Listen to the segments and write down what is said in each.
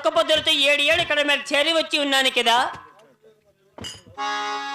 ఒక్క పొద్దులతో ఏడు ఏడు ఇక్కడ మీరు చేరి వచ్చి ఉన్నాను కదా కింది.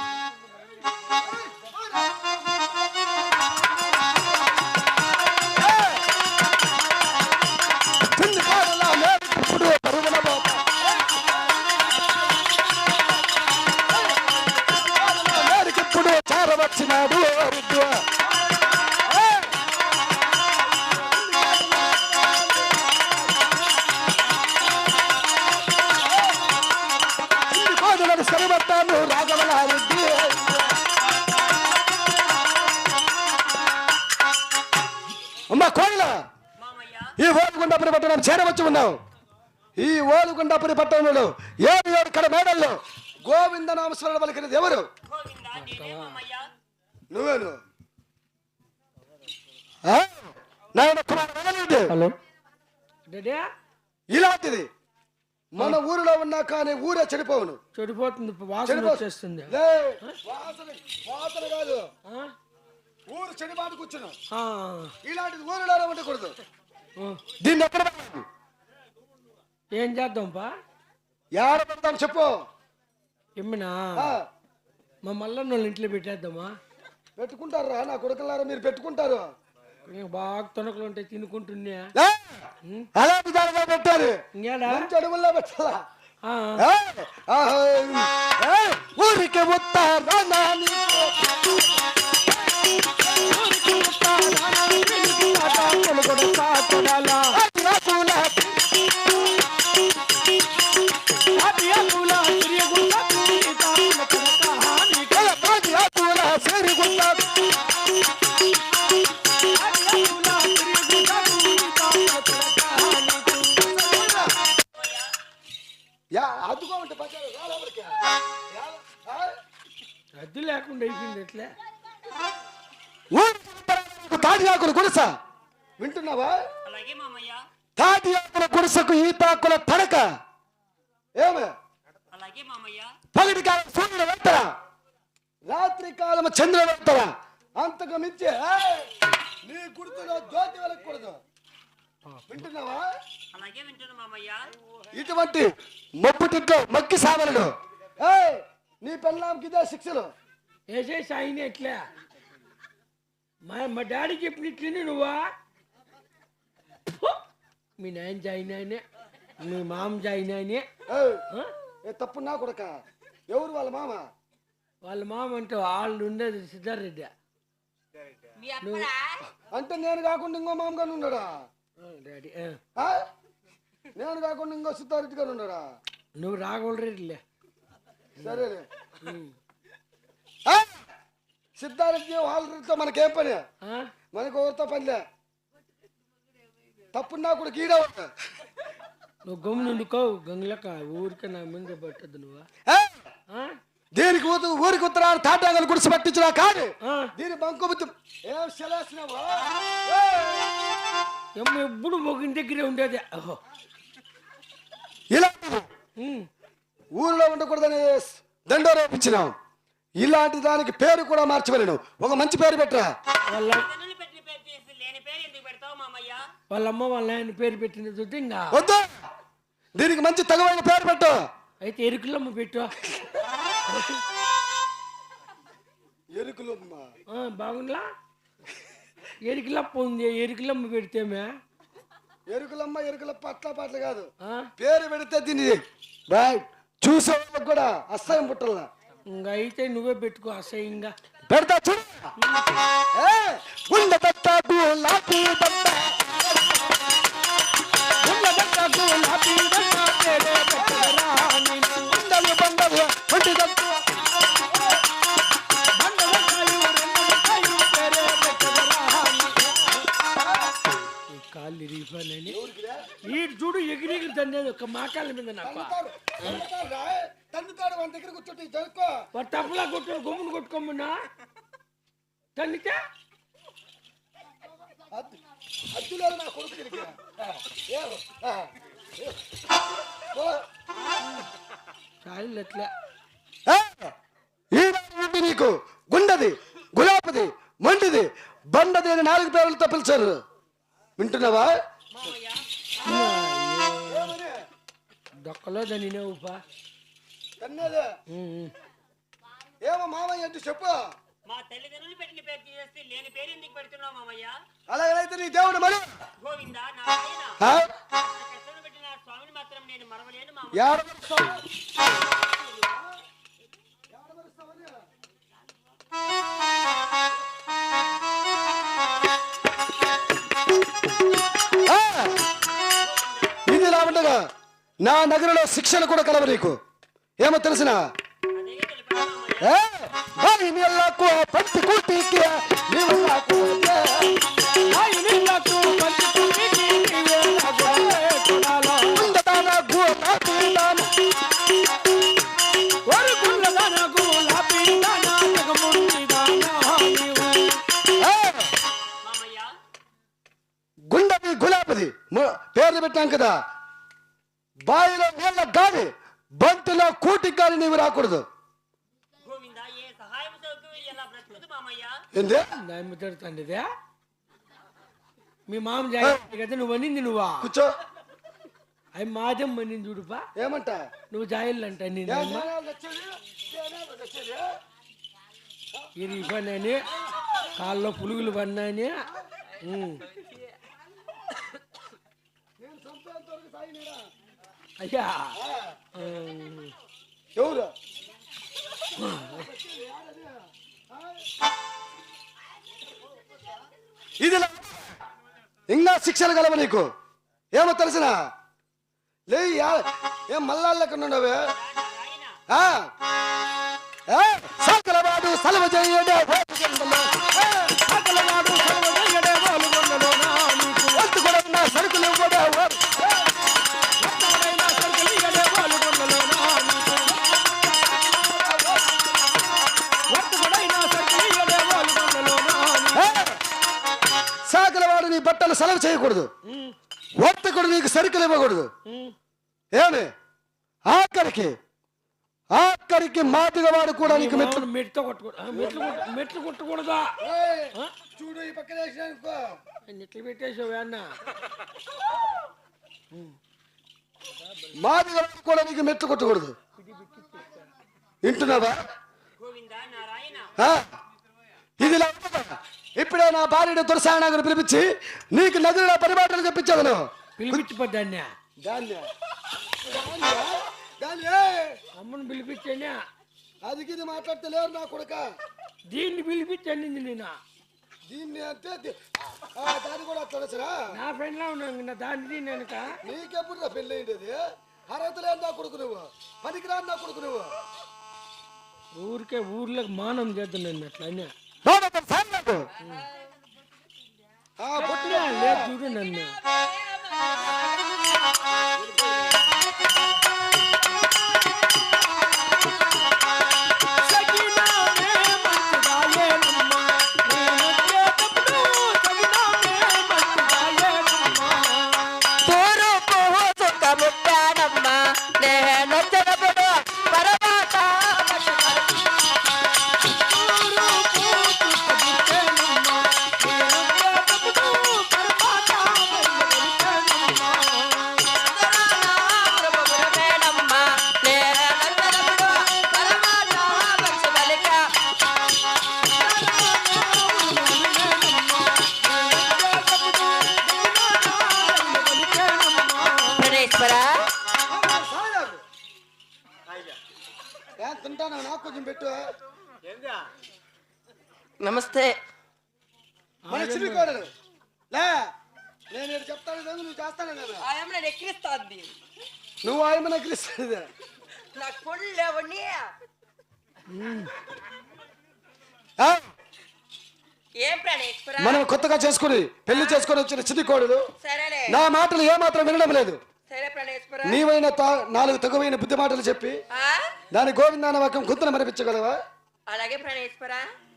ఉన్నావు ఈ ఓలుగుండపురి పట్టణంలో ఏడు ఏడు కడ మేడల్లో గోవింద నామస్మరణ పలికినది ఎవరు గోవిందా నేనే మామయ్య నువ్వేను? నాయన. హలో డాడీ ఇలాంటిది మన ఊరిలో ఉన్నా కానీ ఊరే చెడిపోవును చెడిపోతుంది వాసన వచ్చేస్తుంది లే, వాసన వాసన కాదు ఆ? ఊరు చెడిపాటు కూర్చున్నాం ఆ. ఇలాంటిది ఊరిలోనే ఉండకూడదు. దీన్ని ఎక్కడ? ఏం చేద్దాం పా ఏడ పెడతాం చెప్పు. ఎమ్మినా? ఆ, మా మల్లన్న వాళ్ళ ఇంట్లో పెట్టేద్దామా? పెట్టుకుంటారా నా కొడుకులారా మీరు పెట్టుకుంటారు. నేను బాగా తొనకలు ఉంటాయి తినుకుంటున్నా. ఏ? అలాంటి దానిగా పెట్టారు. అడుగుల్లో పెట్టాలా? ఊరికి ఉత్తరానా నీకు? ఉత్తరానికి తాటి ఆకుల గుడిస. వింటున్నావా? అలాగే మామయ్య. తాటి ఆకుల గుడిసకు ఈ తాకుల తడక. ఏమే? అలాగే మామయ్య. పగటి కాలం సూర్యుడు వెళ్తారా రాత్రి కాలం చంద్రుడు వెళ్తారా అంతకు మించి నీ గుర్తులో జ్యోతి వెలగకూడదు. వింటున్నావా? అలాగే వింటున్నా మామయ్య. ఇటువంటి మొప్పుటిట్లో మక్కి ఏయ్, నీ పెళ్ళాంకి ఇదే శిక్షలు. వేసేసి ఆయన ఎట్లా? మా మా డాడీ చెప్పినట్లనే నువ్వా! మీ నాయన జాయిన్ ఆయనే మీ మామ జాయిన్ ఆయనే ఏయ్, ఆ? ఏ తప్పు నా కొడక? ఎవరు వాళ్ళ మామ? వాళ్ళ మామ అంటే వాళ్ళు ఉండేది సిద్ధారెడ్డి అంటే నేను కాకుండా ఇంకో మామగానే ఉన్నాడా? డాడీ? నేను కాకుండా ఇంకో సిద్ధారెడ్డి గారు ఉన్నాడా? నువ్వు రాఘవరెడ్డిలే సరేలే? సిద్ధారెడ్డి వాళ్ళతో మనకేం పని ఆ? మనకు ఎవరితో పనిలే తప్పు నా కూడా గీడ నువ్వు గమ్మున ఉండుకో గంగులక ఊరికే నా ముందే పట్టద్దు నువ్వు ఆ? దీనికి ఊరు ఊరికి ఉత్తరాలు తాటాగలు గుడిసి పట్టించినా కాదు ఆ? దీని బంకు బుద్ధి ఏం సెలేసినావా ఎమ్మ ఎప్పుడు మొగిన దగ్గరే ఉండేది ఓహో ఇలాంటిది ఉమ్. ఊళ్ళో ఉండకూడదని దండో రేపించినాం ఇలాంటి దానికి పేరు కూడా మార్చవలను. ఒక మంచి పేరు పెట్టరా? వాళ్ళ తల్లులు పెట్టిన పేరు తీసి లేని పేరు ఎందుకు పెడతావు మామయ్య? వాళ్ళ అమ్మ వాళ్ళ నాయన పేరు పెట్టిన చూస్తే ఇంకా వద్దు! దీనికి మంచి తగవైన పేరు పెట్టు. అయితే ఎరుకులమ్మ పెట్టు. ఎరుకులు ఆ, బాగుండ్లా ఎరికిలప్ప ఉంది ఎరికిలమ్మ పెడితేమే. ఎరుకులమ్మ ఎరుకులప్ప అట్లా పాటలు కాదు. ఆ? పేరు పెడితే దీన్ని. బాయ్ చూసే వాళ్ళకి కూడా అసహ్యం పుట్టాల ఇంకా అయితే నువ్వే పెట్టుకో అసహ్యంగా పెడతా చూడు ఏ, లాపి బండ. ఉండబెట్టాడు లాపి బండ. పేరే పెట్టరా నేను. ఉండలు బండలు ఒంటి దట్టు. తండేది ఒక మాకాళ్ళ మీద నాకు తండుతాడు, తండుతాడు రా. తండుతాడు మన దగ్గర కూర్చోటి జరుకో వాడు తప్పులా కొట్టు గుమ్మును కొట్టుకోమన్నా? తల్లితే లేదు నా కొడుకు. చాలు ఎట్లా? నీకు. గుండది గులాబది మొండిది బండది అని నాలుగు పేర్లతో పిలిచారు. వింటున్నావా? దొక్కలో దాని ఉప్పా తన్నేదే ఏమో మామయ్య అంటే చెప్పు మా తల్లిదండ్రులు పెట్టిన పేరు తీసేస్తే లేని పేరు ఎందుకు పెడుతున్నావు మామయ్య అలాగైతే నీ దేవుడు మరి గోవింద నారాయణ ఆ? కష్టం పెట్టిన స్వామిని మాత్రం నేను మరవలేను మామయ్య నా నగరంలో శిక్షలు కూడా కలవ నీకు. ఏమో తెలిసిన? అదే మీ మామయ్య నీళ్ళకు కూటికి మీ నీళ్ళకు బంతిలో కూటి గాలి నీవు రాకూడదు ఏంది తండ్రిదే మీ మామ జాగ్రత్త కదా నువ్వు అనింది నువ్వా కూర్చో అవి మాదేం మనింది చూడుపా ఏమంట నువ్వు? జనాలు వచ్చేది? ఇది పని కాళ్ళలో పులుగులు పడినాని ఉమ్. నేను చంపేంత వరకు సాగినాడా? అయ్యా. ఎవరు ఇది ఇంకా శిక్షలు కలవ నీకు ఏమో తెలిసిన లే యా- ఏం మల్లాళ్ళకున్నావే ఉండవే ఆ? సలవ చేయడే బట్టలు సెలవు చేయకూడదు. వర్తకుడు నీకు సరుకులు ఇవ్వకూడదు. ఏమి ఆఖరికి ఆఖరికి మాదిగ వాడు కూడా నీకు మెట్లు మెట్లు కొట్ట- మెట్లు కొట్టకూడదా? చూడు ఈ పక్కన నెట్లు పెట్టేసావు అన్న మాదిగ వాడు కూడా నీకు మెట్లు కొట్టకూడదు వింటున్నావా గోవింద నారాయణ ఆ? ఇది ఉండదా? ఇప్పుడే నా భార్యను తులసానాగను పిలిపించి నీకు నదుల పరిమాటలు చెప్పించదను దాన్ని అమ్మను పిలిపించానే అది ఇది మాట్లాడితే లేరు నా కొడుక. దీన్ని పిలిపించండి నేను. దీన్ని అంటే దాన్ని కూడా తులసరా నా ఫ్రెండ్ లా ఉన్నాను నా దాన్ని వెనక? నీకెప్పుడు నా పెళ్ళి అయింది అర్హత లేని నా కొడుకు నువ్వు. పనికిరాని నా కొడుకు నువ్వు. ఊరికే ఊర్లోకి మానం చేద్దాను అట్లా నోడొక ఫ్యాన్ నాకు. ఆ బొట్టు లేదు చూడు నమస్తే. మన లే నేను ఇక్కడ చెప్తాను నువ్వు చేస్తాను ఎక్కిరిస్తాంది. నువ్వు ఆయన ఏం ప్రణేశ్వర మనం కొత్తగా చేసుకుని పెళ్ళి చేసుకొని వచ్చిన చిన్ని కోడలు సరేలే. నా మాటలు ఏమాత్రం వినడం లేదు. నీవైన తా- నాలుగు తగువైన బుద్ధి మాటలు చెప్పి ఆ? దాని గోవిందాన వాక్యం గుంతన మనిపించగలవా అలాగే ప్రణేశ్వర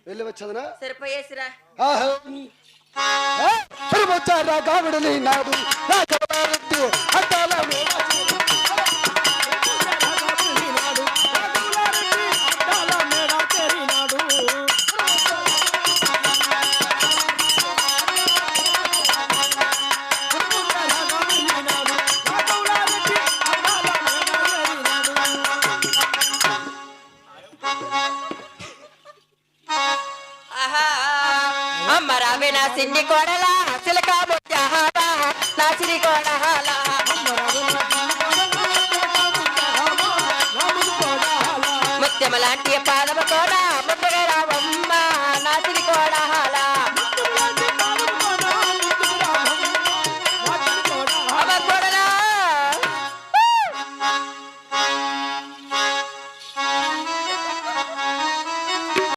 వెళ్ళి వచ్చదనా సరిపోయేసిరా. ఆహా. ఆ, పరమోచ్చారా కావిడని నాడు. నా కవలారెడ్డి సిన్ని కొడల సిలక ముత్యాల నా సిరి కోడల. ముత్యమ లాంటి పాదము కూడా